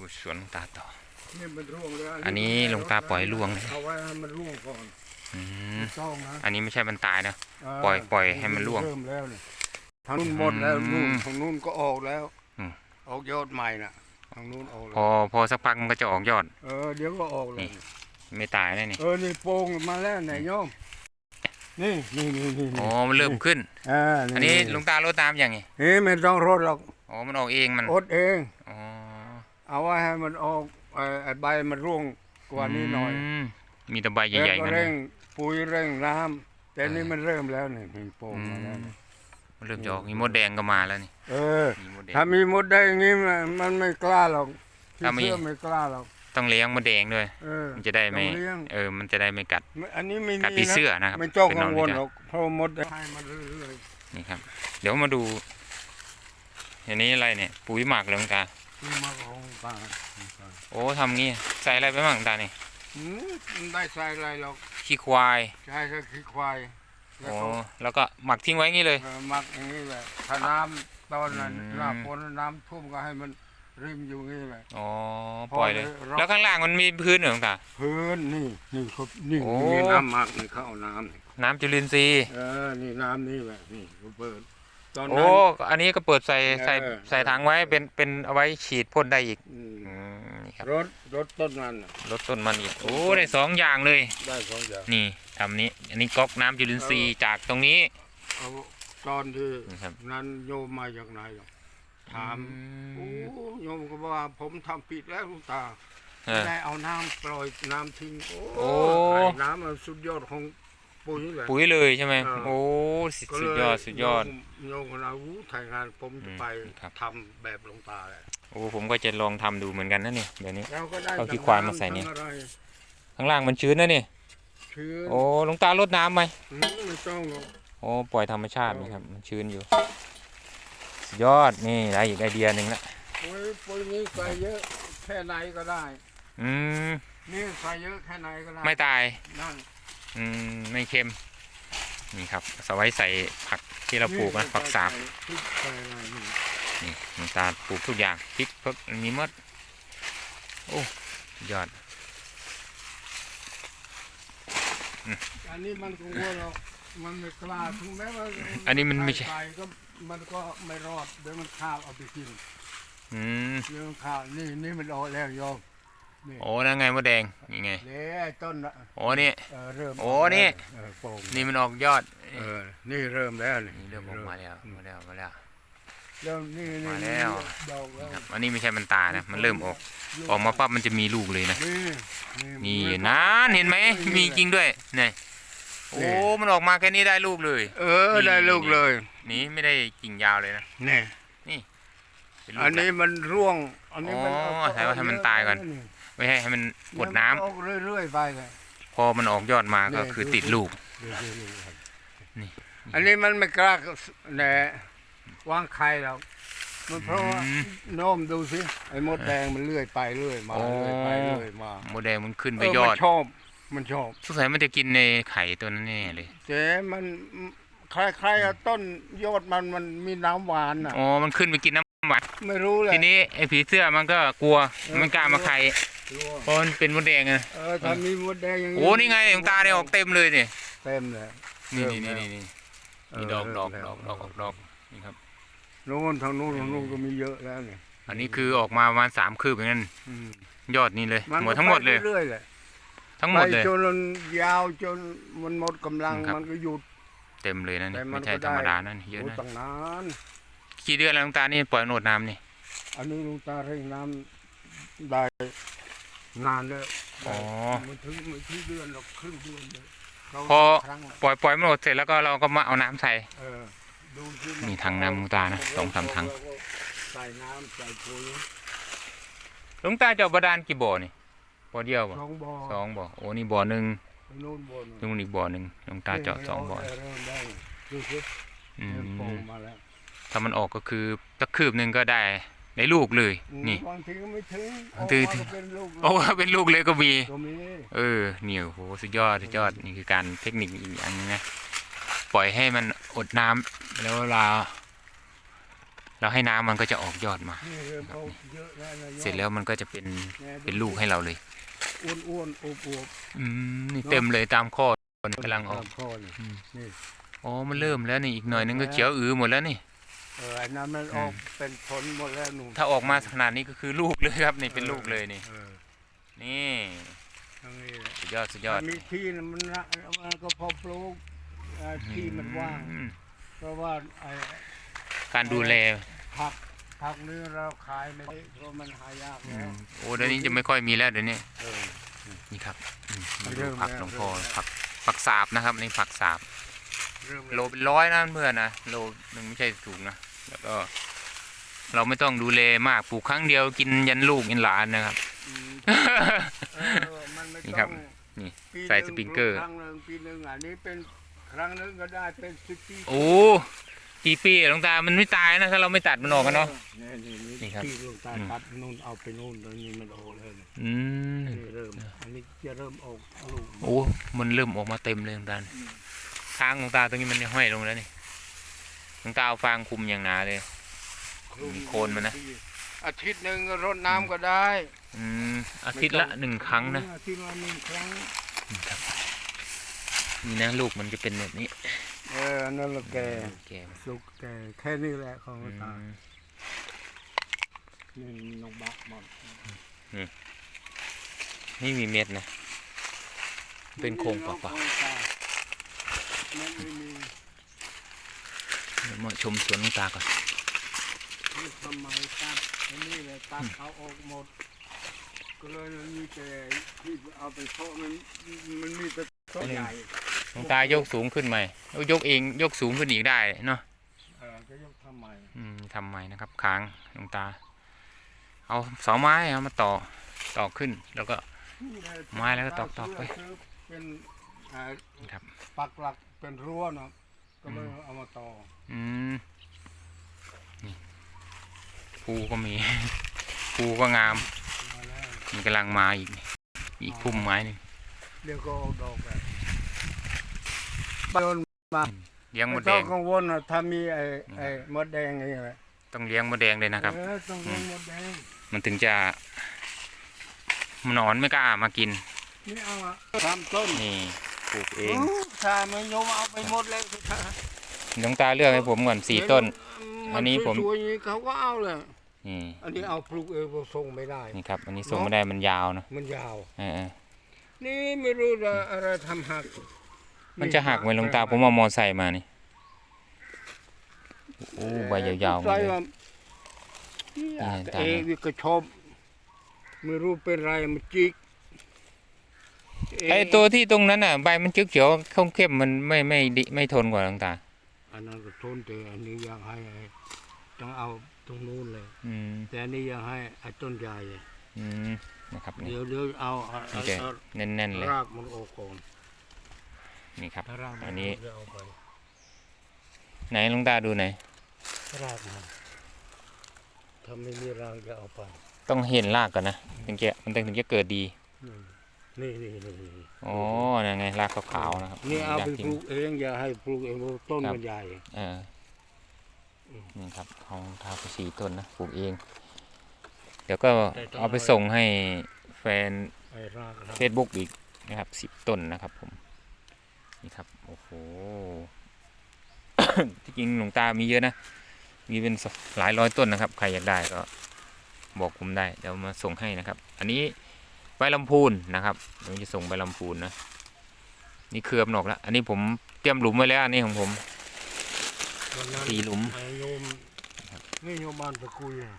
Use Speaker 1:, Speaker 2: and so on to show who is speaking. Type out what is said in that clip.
Speaker 1: ดูสวนหลวงตาต่อ
Speaker 2: นี่มันร่วงเลย
Speaker 1: อันนี้หลวงตาปล่อยร่วงเลย
Speaker 2: เอาไว้ให้มันร่วงก่อน
Speaker 1: อืม
Speaker 2: ต้องนะ
Speaker 1: อันนี้ไม่ใช่มันตายนะ
Speaker 2: เป
Speaker 1: ล่อยปล่อยให้มันร่วง
Speaker 2: เริ่มแล้วเนี่ยทางนู้นหมดแล้ว
Speaker 1: อืม
Speaker 2: นู่นทางนู้นก็ออกแล้ว
Speaker 1: อืม
Speaker 2: ออกยอดใหม่น่ะทางนู้นออกแล้
Speaker 1: พ
Speaker 2: ว
Speaker 1: อพอสักพักมันก็จะออกยอด
Speaker 2: เออเดี๋ยวก็ออกเลย
Speaker 1: นี่ไม่ตายนะนี่
Speaker 2: เออนี่โป่งมาแล้วไหนโยมนี่นี่นี่นี่
Speaker 1: อ๋อมันเริ่มขึ้น
Speaker 2: อ่า
Speaker 1: อันนี้หลวงตารดน้ำยังไง
Speaker 2: เฮ้ยไม่ต้องรดหรอก
Speaker 1: อ๋อมันออกเองมัน
Speaker 2: อดเอง
Speaker 1: อ๋อ
Speaker 2: เอาไว้ให้มันออกไอ้ไอ้ใบมันร่วงกว่านี้หน่อย
Speaker 1: มมีแต่ใบใหญ่ๆ
Speaker 2: แล้วก็
Speaker 1: นั่น
Speaker 2: เร่
Speaker 1: นะ
Speaker 2: งปุ๋ยเร่งน้ำแต่
Speaker 1: เออ
Speaker 2: นี่มันเริ่มแล้วนี่มีโป่ง
Speaker 1: อื
Speaker 2: มาแล้ว
Speaker 1: ม
Speaker 2: นี่
Speaker 1: มันเริ่มจะออกมีมดแดงก็มาแล้วนี่
Speaker 2: เออ
Speaker 1: มีมดแดง
Speaker 2: ถ้ามีมดแดงอย่างนี้มันมันไม่กล้าหรอกที่
Speaker 1: ถ้ามี
Speaker 2: เชื่อไม่กล้าหรอก
Speaker 1: ต้องเลี้ยงมดแดงด้วย
Speaker 2: เออ
Speaker 1: มันจะได้ไม่
Speaker 2: ต้องเลี้ยง
Speaker 1: เออ มันจะได้ไม่กัด
Speaker 2: ไม่อันนี้ไม่
Speaker 1: กัด
Speaker 2: มี
Speaker 1: ปี
Speaker 2: นะ
Speaker 1: เสื้อนะครับ
Speaker 2: ไม่ต้อง
Speaker 1: เป็น
Speaker 2: กังวล
Speaker 1: น้
Speaker 2: หรอกเพราะมดแดงให้มันเรื่อย
Speaker 1: นี่ครับ เดี๋ยวมาดูอันนี้อะไรเนี่ย ปุ๋ยหมักเหลืองตา
Speaker 2: ๆ นี่มาของป่า
Speaker 1: โอ้ทำงี้ใส่อะไรไปบ้างตานี่
Speaker 2: หืมมันได้ใส่อะไรหรอก
Speaker 1: ขี้ควาย
Speaker 2: ใช่ก็ขี้ควายแล้ว
Speaker 1: โอ้
Speaker 2: ก็
Speaker 1: แล้วก็หมักทิ้งไว้งี้เลย
Speaker 2: เออหมักอย่างนี้แหละถ้าน้ำตอนนั้น
Speaker 1: อืม
Speaker 2: หน้าฝนน้ำท่วมก็ให้มันริมอยู่นี่แหละ
Speaker 1: อ๋อปล่อยเลย
Speaker 2: พอเลย
Speaker 1: แล้วข้างล่างมันมีพื้นเหรอตา
Speaker 2: พื้นนี่นี่เขานี่
Speaker 1: โอ้
Speaker 2: นี่น้ำหมักนี่เขาเอาน้ำนี่
Speaker 1: น้ำจุลินทรีย์
Speaker 2: เออนี่น้ำนี่แหละนี่เขาเปิด ตอน
Speaker 1: โอ้
Speaker 2: นั้น
Speaker 1: อันนี้ก็เปิดใส่ใส่
Speaker 2: เออ
Speaker 1: ใส่ถังไว้เป็นเป็นเอาไว้ฉีดพ่นได้อีก
Speaker 2: อืม
Speaker 1: อืมนี่ครับ
Speaker 2: รถรถต้นนั้นน่ะ
Speaker 1: ลดต้นมันอีกโอ้ได้สองอย่างเลย
Speaker 2: ได้สองอย่าง
Speaker 1: นี่ทำนี้อันนี้ก๊อกน้ำจุลินทรีย์จากตรงนี้
Speaker 2: เอาตอนที่
Speaker 1: นี่ครับ
Speaker 2: นั้นโยมมาจากไหนหรอกถาม
Speaker 1: อื
Speaker 2: โอ้
Speaker 1: ม
Speaker 2: โยมก็บอกว่าผมทำผิดแล้วหลุงตา
Speaker 1: เอ
Speaker 2: ไม่
Speaker 1: อ
Speaker 2: ได้เอาน้ำปล่อยน้ำทิ้งโอ้
Speaker 1: โอ้
Speaker 2: ไอ้น้ำมันสุดยอดของ ปุ๋ยแหละ
Speaker 1: ปุ๋ยเลยใช่ไหม
Speaker 2: เออ
Speaker 1: โอ้สุด
Speaker 2: ก็
Speaker 1: สุ
Speaker 2: เล
Speaker 1: ดยอดสุดยอด
Speaker 2: โยมคนเอาวูถ่ายงานผมจะไป
Speaker 1: อืมครับ
Speaker 2: ทำแบบหลวงตาแหละ
Speaker 1: โอ้ผมก็จะลองทำดูเหมือนกันนะเนี่ยเดี๋ยวนี้
Speaker 2: เราก็ได้
Speaker 1: เอาขี้
Speaker 2: ทั้ง
Speaker 1: ควายมาใส่นี่ำ
Speaker 2: ทั้งอะไร
Speaker 1: ข้างล่างมันชื้นนะเนี่ย
Speaker 2: ชื้น
Speaker 1: โอ้หลวงตารดน้ำไหม
Speaker 2: อืมไม่ต้องหรอก
Speaker 1: โอ้ปล่อยธรรมชาตินี่ครับมันชื้นอยู่สุดยอดนี่ได้อีกไอเดียหนึ่งละ
Speaker 2: ปุ๋ยปุ๋ยนี้ใส่เยอะ แค่ไหนก็ได้
Speaker 1: อืม
Speaker 2: นี่ใส่เยอะแค่ไหนก็ได้
Speaker 1: ไม่ตาย
Speaker 2: นั่น
Speaker 1: อืมไม่เค็ม นี่ครับสไว้ใส่ผักที่เราปลูกนะผักสาบ
Speaker 2: พริกใส่อะไรนี่
Speaker 1: นี่หลวงตาปลูกทุกอย่างพริกเพิกมีหมดโอ้สุดยอด
Speaker 2: อันนี้มันก็ว่าเรามันไม่กล้าถึงแม้ว่า
Speaker 1: อันนี้มันไม่ใช่
Speaker 2: ใส่ก็มันก็ไม่รอดเดี๋ยวมันข้าวเอาไปกิน
Speaker 1: อืม
Speaker 2: เรื่องข้าวนี่นี่มันออกแล้วโยม นี่
Speaker 1: โอ้นั่นไงมดแดงนี่ไง
Speaker 2: เด้ไอ้ต้นน่ะ
Speaker 1: โอ้นี่
Speaker 2: เออเริ่ม
Speaker 1: โอ้นี่
Speaker 2: เออโป่ง
Speaker 1: นี่มันออกยอด
Speaker 2: เออนี่เริ่มแล้วนี่
Speaker 1: นี่เริ่มออกมาแล้วมาแล้วมาแล้ว
Speaker 2: เริ่มนี่นี่
Speaker 1: มาแล้ว
Speaker 2: ดอกแล้ว
Speaker 1: ครับอันนี้ไม่ใช่มันตายนะมันเริ่มออก ออกมาปั๊บมันจะมีลูกเลยนะ
Speaker 2: นี่
Speaker 1: นี่
Speaker 2: มั
Speaker 1: นานเห็นไหมมีจริงด้วยนี่โอ้มันออกมาแค่นี้ได้ลูกเลย
Speaker 2: เออได้ลูกเลย
Speaker 1: นี่ไม่ได้กิ่งยาวเลยนะ
Speaker 2: นี่
Speaker 1: เป็นลูก
Speaker 2: อันนี้มันร่วงอันนี้มัน
Speaker 1: อ๋อแต่ว่าให้มันตายก่อน ไม่ให้ให้มันกดน้ำ
Speaker 2: เดี๋ยวมัออกเรื่อยๆไปเลย
Speaker 1: พอมันออกยอดมาก็
Speaker 2: เนี่ย
Speaker 1: คือ
Speaker 2: ดู
Speaker 1: ติดลูกนี่
Speaker 2: อันนี้มันไม่กล้าแหนวางไข่หรอกมันเพราะว่า
Speaker 1: อืม
Speaker 2: โน้มดูสิไอ้มดแดงมันเลื่อยไปเลื่อยมา
Speaker 1: โอ้
Speaker 2: เลื่อยไปเลื่อยมา
Speaker 1: โมแดงมันขึ้นไป
Speaker 2: เออย
Speaker 1: อ
Speaker 2: มั
Speaker 1: ด
Speaker 2: นชอบมันชอบ
Speaker 1: สงสัยมันจะกินในไข่ตัวนั้นแน่เลย
Speaker 2: เจ๊มันคล้ายๆกับต้นยอดมันมันมีน้ำหวานอะ
Speaker 1: อ๋อมันขึ้นไปกินน้ำ หวาน
Speaker 2: ไม่รู้เลย
Speaker 1: ทีนี้ไอ้ผีเสื้อมันก็กลัวมันกล้ามาไข่
Speaker 2: รู้
Speaker 1: เพราะมันเป็นมดแดงไง
Speaker 2: เออถ้ามีมดแดงอย่าง
Speaker 1: โอ้นี่ไงหลวงตาเนี่ยออกเต็มเลยนี่
Speaker 2: เต็มเลย
Speaker 1: นี่
Speaker 2: เริ่
Speaker 1: นี่
Speaker 2: ม
Speaker 1: นี่
Speaker 2: แล้ว
Speaker 1: นี่
Speaker 2: เนี่
Speaker 1: ดอกดอก
Speaker 2: เริ่ม
Speaker 1: ดอกดอกออกดอกนี่ครับ
Speaker 2: โน่นทางโน้นทางโน้นก็มีเยอะแล้วเนี่ย
Speaker 1: อันนี้คือออกมาประมาณสามคืบอย่างนั้น
Speaker 2: อืม
Speaker 1: ยอดนี่เลย
Speaker 2: มัน
Speaker 1: หมดทั้งหมดเลย
Speaker 2: ไปเรื่อยๆเลย
Speaker 1: ทั้งหมดเลย
Speaker 2: ไปจนมันยาวจนมันหมดกำลัง
Speaker 1: ครับ
Speaker 2: มันก็หยุด
Speaker 1: เต็มเลยนะนี่
Speaker 2: แต่มัน
Speaker 1: ไม่ใช่
Speaker 2: ก็
Speaker 1: ธรรม
Speaker 2: ได้
Speaker 1: ดานั่นเยอะ
Speaker 2: โอ้
Speaker 1: นะ
Speaker 2: ตั้งนาน
Speaker 1: กี่เดือนแล้วหลวงตานี่ปล่อยโนดน้ำนี่
Speaker 2: อันนี้ลุงตาเร่งน้ำได้นานแล้ว
Speaker 1: อ๋อ
Speaker 2: มันถึงไม่ถึงเดือนหรอกครึ่งเดือนเลยเรา
Speaker 1: พอ
Speaker 2: ครั้งละ
Speaker 1: ปล่อยปล่อยมันหมดเสร็จแล้วก็เราก็มาเอาน้ำใส่
Speaker 2: เออดูสิ
Speaker 1: นี่ถังน้ำลุงตานะสองสามถัง
Speaker 2: ใส่น้ำใส่ปุ๋ย
Speaker 1: หลวงตาเจาะบาดาลกี่บ่อนี่บ่อเดียวบ่
Speaker 2: สองบ่อ
Speaker 1: สองบ่อโอ้นี่บ่อหนึ่ง
Speaker 2: ไปนู่นบ่อหนึ่ง
Speaker 1: ตรงนี้อีกบ่อหนึ่งหลวงตาเจาะสองบ่อ
Speaker 2: เเริ่มได้ดูสิ
Speaker 1: อื
Speaker 2: เริ่มโป่ง
Speaker 1: ม
Speaker 2: มาแล้ว
Speaker 1: ถ้ามันออกก็คือตะคืบหนึ่งก็ได้ได้ลูกเลย นี่
Speaker 2: บางทีก็ไม่ถึง
Speaker 1: บางที
Speaker 2: ออกมาก็เป็นลูก
Speaker 1: โอ้เป็นลูกเลยก็มี
Speaker 2: ก็มี
Speaker 1: เออเนี่ยโหสุดยอดสุดยอดนี่คือการเทคนิคอีกอย่างหนึงนะปล่อยให้มันอดน้ำแล้วเวลาแล้วให้น้ำมันก็จะออกยอดมา
Speaker 2: นี่เริ่มเอาเยอะแล้วนะยอด
Speaker 1: เสร็จแล้วมันก็จะเป็น
Speaker 2: แดู
Speaker 1: เป็นลูกให้เราเลย
Speaker 2: อ้วนอ้วนๆอวบอวบ
Speaker 1: อืมนี่เต็มเลยตามข้อมันกำลังออก
Speaker 2: ตามข้อนี่
Speaker 1: อืม
Speaker 2: นี่
Speaker 1: อ๋อมันเริ่มแล้วนี่อีกหน่อยนึงก็เขียวอือหมดแล้วนี่
Speaker 2: เอออันนั้นมันออกเป็นผลหมดแล้วหนุ่ม
Speaker 1: ถ้าออกมาขนาดนี้ก็คือลูกเลยครับ นี่เป็นลูกเลยนี่
Speaker 2: เออ
Speaker 1: นี่
Speaker 2: ทั้งนี้แหละ
Speaker 1: สุดยอดสุดยอด
Speaker 2: ถ้ามีที่น่ะมันละมันก็พอปลูกเอ่อที่มันว่าง
Speaker 1: อืม
Speaker 2: เพราะว่าไอ้
Speaker 1: การดูแล
Speaker 2: ผักผักนี้เราขายไม่ได้เพราะมันหายาก
Speaker 1: อื
Speaker 2: แล้
Speaker 1: ม
Speaker 2: ว
Speaker 1: โอ้เดี๋ยวนี้จะไม่ค่อยมีแล้วเดี๋ยวนี้
Speaker 2: เออ
Speaker 1: นี่ครับอืม
Speaker 2: มัน
Speaker 1: ดู
Speaker 2: เริ่ม
Speaker 1: ผัก
Speaker 2: แล้ว
Speaker 1: หลวงพ่อ
Speaker 2: เริ่มแล้ว
Speaker 1: ผักผักสาบนะครับนี่ผักสาบ
Speaker 2: เริ่ม
Speaker 1: โลเป็นร้อยนะเพื่อนนะโลหนึ่งไม่ใช่ถูกนะ แล้วก็เราไม่ต้องดูแลมากปลูกครั้งเดียวกินยันลูกยันหลานนะครับ
Speaker 2: อืมเออมันไม่
Speaker 1: นี่
Speaker 2: ต้
Speaker 1: ครั
Speaker 2: อบง
Speaker 1: นี่
Speaker 2: ปี
Speaker 1: ใส่
Speaker 2: หนึ่ง
Speaker 1: สปริงเกอร์
Speaker 2: ครั้งหนึ่งปีหนึ่งอันนี้เป็นครั้งหนึ่งก็ได้เป็นสิบปี
Speaker 1: โอ้กี่ปีหลวงตา มันไม่ตายนะถ้าเราไม่ตัดมันออกกันเนาะ
Speaker 2: นี่นี่
Speaker 1: นี่
Speaker 2: นี่
Speaker 1: ครับ
Speaker 2: ที่ลงตา
Speaker 1: อืม
Speaker 2: ตัดนู่นเอาไปนู่นตอนนี้มันโออกแล้วเนี่ย
Speaker 1: อืม
Speaker 2: นี่เริ่ม อันนี้จะเริ่มออกลูก
Speaker 1: โอ้ มันเริ่มออกมาเต็มเลยหลวงตาทางหลวงตาตรงนี้มันห้อยลงแล้วนี่ หลวงตาเอาฟางคุมอย่างหนาเลย มีโคนมันนะ
Speaker 2: อาทิตย์หนึ่งก็รดน้ำก็ได้
Speaker 1: อืมอาทิตย์ละหนึ่งครั้งนะ
Speaker 2: อาทิตย์ละหนึ่งครั้ง
Speaker 1: นี่นะลูกมันจะเป็นแบบนี้
Speaker 2: เอออันนั่นละแก
Speaker 1: แกม
Speaker 2: สุกแกแค่นี้แหละของ
Speaker 1: อื
Speaker 2: ตามนี่นกบักหมด
Speaker 1: นี่มีเม็ดนะ เป็นโครงเปล่า
Speaker 2: ๆ ไม่ไม่มี
Speaker 1: ๆ เดี๋ยวมาชมสวนหลวงตาก่อน
Speaker 2: นี่ทำไมตัดอันนี้เลยตัดเอาออกหมด ก็เลยมันมีแต่ที่เอาไปโชว์มันมันมีแต่ต้นใหญ่
Speaker 1: หลวงตายกสูงขึ้นไหมยกเองยกสูงขึ้นอีกได้เนาะ
Speaker 2: เออก็ยกทำไม
Speaker 1: อืมทำใหม่นะครับค้างหลวงตา เอาเสาไม้เอามาต่อต่อขึ้นแล้วก็ ไม้แล้วก็ตอกๆไป
Speaker 2: ซื้อเป็นอ่า
Speaker 1: ครับ
Speaker 2: ปักหลักเป็นรั้วเนาะ ก็เลยเอามาต่อ
Speaker 1: อืมนี่ภูก็มี ภูก็งาม
Speaker 2: มาแล้ว
Speaker 1: มีกำลังมาอีก อีกพุ่มไม้หนึง
Speaker 2: เดี๋ยวก็ออกดอกแบบโยนมา
Speaker 1: เลี้ยงม
Speaker 2: ไม่
Speaker 1: ดแด
Speaker 2: ต้อง
Speaker 1: ง
Speaker 2: กังวลนะถ้ามีไอ้ไอ้มดแดงนี่แหละ
Speaker 1: ต้องเลี้ยงมดแดงเลยนะครับ
Speaker 2: เออต้องเลี้ยงมดแดง
Speaker 1: มันถึงจะหนอนไม่กล้ามากิน
Speaker 2: นี่เอาอะทำต้น
Speaker 1: นี่ปลูกเอง
Speaker 2: ถ้ามันโยมเอาไปหมดเลยสิคะ
Speaker 1: หลวงตาเลือกให้ผมก่อนสี่ต้น อันนี้ผม
Speaker 2: สวยๆอย่างนี้เขาก็เอาเลย
Speaker 1: นี่
Speaker 2: อันนี้เอาปลูกเองเราส่งไม่ได้
Speaker 1: นี่ครับ อันนี้ส่งไม่ได้มันยาวนะ
Speaker 2: มันยาว
Speaker 1: เออ
Speaker 2: นี่ไม่รู้จะอะไรทำหัก
Speaker 1: ๆมันจะหักไหมหลวงตาผมเอามอไซค์มานี่โอ้ใบยาวๆมา
Speaker 2: ใส่
Speaker 1: เลย
Speaker 2: ว่าอยาก
Speaker 1: นี่ตาม
Speaker 2: เองวิกระชอบไม่รู้เป็นไรมันจิกเไอ
Speaker 1: ตัวที่ตรงนั้นน่ะใบมันเขียวๆเข้มๆมันไม่ไม่ดิไม่ทนกว่าหลวงตา
Speaker 2: อันนั้นก็ทนแต่อันนี้อยากให้ไอ้ต้องเอาตรงนู้นเลย
Speaker 1: อืม
Speaker 2: แต่อันนี้อยากให้ไอ้ต้นใหญ่
Speaker 1: อืมนะครับนี่
Speaker 2: เดี๋ยวเดี๋ยวเอาเอา
Speaker 1: โอ
Speaker 2: เอา
Speaker 1: เค
Speaker 2: เอา
Speaker 1: แน่นๆเลย
Speaker 2: รากมันออกก่อน
Speaker 1: นี่ครับ
Speaker 2: ถ้ารากมั
Speaker 1: อันนี้
Speaker 2: เดี๋ยวเอาไป
Speaker 1: ไหนหลวงตาดูไหนอย
Speaker 2: รากมันถ้าไม่มีรากจะเอาไป
Speaker 1: ต้องเห็นรากก่อนนะถึงจะมันถึงจะเกิดดี
Speaker 2: นี่นี่นี่นี่
Speaker 1: อ๋อนั่นไงรากขาวๆนะครับ
Speaker 2: นี่เอา
Speaker 1: ร
Speaker 2: ไป
Speaker 1: กจริ
Speaker 2: ป
Speaker 1: ง
Speaker 2: ลูกเองอย่าให้ปลูกเองเพราะต้น
Speaker 1: ครับ
Speaker 2: มันใหญ่
Speaker 1: เอออ
Speaker 2: ม
Speaker 1: นี่ครับของทาไปสี่ต้นนะปลูกเอง เดี๋ยวก็เอาไปส่งให้แฟน
Speaker 2: ไอ้รากราก
Speaker 1: เฟซบุ๊กอีกนะครับสิบต้นนะครับผมนี่ครับโอ้โหที่จริงหลวงตามีเยอะนะมีเป็นหลายร้อยต้นนะครับ ใครอยากได้ก็บอกผมได้เดี๋ยวมาส่งให้นะครับ อันนี้ ใบลำพูนนะครับเดี๋ยวจะส่งใบลำพูนนะนี่เครือบนอกแล้ว อันนี้ผมเตรียมหลุมไว้แล้วอันนี้ของผม
Speaker 2: วันนั้น
Speaker 1: สี่หลุม
Speaker 2: ไอ้โยมนี่โยมบ้านตะกุยอะ